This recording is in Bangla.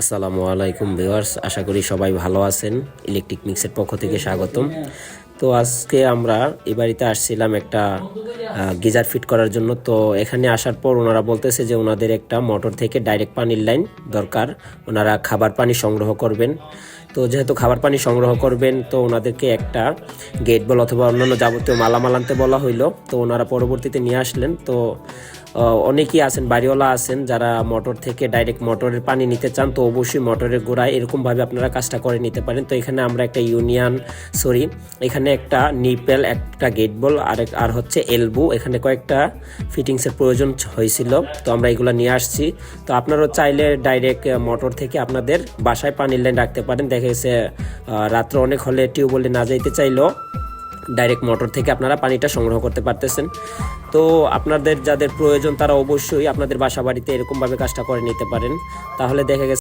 আসসালামু আলাইকুম ভিউয়ার্স, আশা করি সবাই ভালো আছেন। ইলেকট্রিক মিক্সের পক্ষ থেকে স্বাগতম। তো আজকে আমরা এ বাড়িতে আসছিলাম একটা গিজার ফিট করার জন্য। তো এখানে আসার পর ওনারা বলতেছে যে ওনাদের একটা মোটর থেকে ডাইরেক্ট পানির লাইন দরকার। ওনারা খাবার পানি সংগ্রহ করবেন। তো যেহেতু খাবার পানি সংগ্রহ করবেন, তো ওনাদেরকে একটা গেট বল অথবা অন্যান্য যাবতীয় মালামাল আনতে বলা হইল। তো ওনারা পরবর্তীতে নিয়ে আসলেন। তো অনেকেই আছেন, বাড়িওয়ালা আছেন, যারা মোটর থেকে ডাইরেক্ট মোটরের পানি নিতে চান, তো অবশ্যই মোটরের গোড়ায় এরকমভাবে আপনারা কাজটা করে নিতে পারেন। তো এখানে আমরা একটা ইউনিয়ন, সরি, এখানে একটা নিপেল, একটা গেট বল আর আর হচ্ছে এলবো এখানে কয়েকটা ফিটিংসের প্রয়োজন হয়েছিল। তো আমরা এগুলো নিয়ে আসছি। তো আপনারাও চাইলে ডাইরেক্ট মোটর থেকে আপনাদের বাসায় পানির লাইন রাখতে পারেন। দেখা গেছে রাত্রে অনেক হলে টিউবওয়েলে না যাইতে চাইলেও ডাইরেক্ট মোটর থেকে আপনারা পানিটা সংগ্রহ করতে পারতেছেন। তো আপনাদের যাদের প্রয়োজন তারা অবশ্যই আপনাদের বাসা বাড়িতে এরকমভাবে কাজটা করে নিতে পারেন। তাহলে দেখা গেছে